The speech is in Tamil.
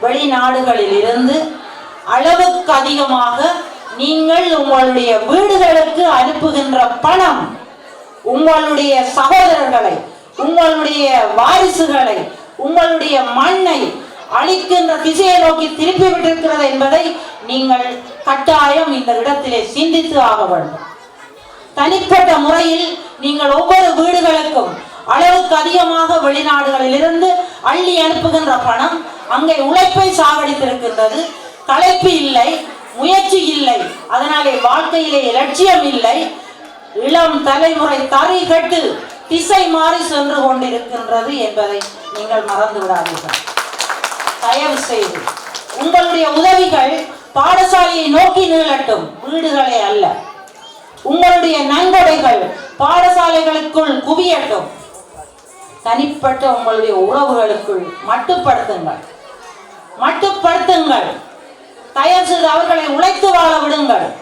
வெளிநாடுகளில் இருந்து அளவுக்கு அதிகமாக நீங்கள் உங்களுடைய வீடுகளுக்கு அனுப்புகின்ற பணம் உங்களுடைய சகோதரர்களை உங்களுடைய வாரிசுகளை உங்களுடைய மண்ணை அழிக்கின்ற திசையை நோக்கி திருப்பி விட்டிருக்கிறது என்பதை நீங்கள் கட்டாயம் இந்த இடத்திலே சிந்தித்து ஆக வேண்டும். தனிப்பட்ட முறையில் நீங்கள் ஒவ்வொரு வீடுகளுக்கும் அளவுக்கு அதிகமாக வெளிநாடுகளிலிருந்து அள்ளி அனுப்புகின்ற பணம் அங்கே உழைப்பை சாவடித்திருக்கின்றது களைப்பு இல்லை முயற்சி இல்லை. அதனாலே வாழ்க்கையிலே லட்சியம் இல்லை. இளம் தலைமுறை தறி கட்டு திசை மாறி சென்று கொண்டிருக்கின்றது என்பதை நீங்கள் மறந்து விடாதீர்கள். தயவு செய்து உங்களுடைய உதவிகள் பாடசாலையை நோக்கி நீளட்டும் வீடுகளே அல்ல. உங்களுடைய நன்கொடைகள் பாடசாலைகளுக்குள் குவியட்டும். தனிப்பட்ட உங்களுடைய உறவுகளுக்குள் மட்டுப்படுத்துங்கள். மட்டுப்படுத்துங்கள். தயவு செய்து அவர்களை உழைத்து வாழ விடுங்கள்.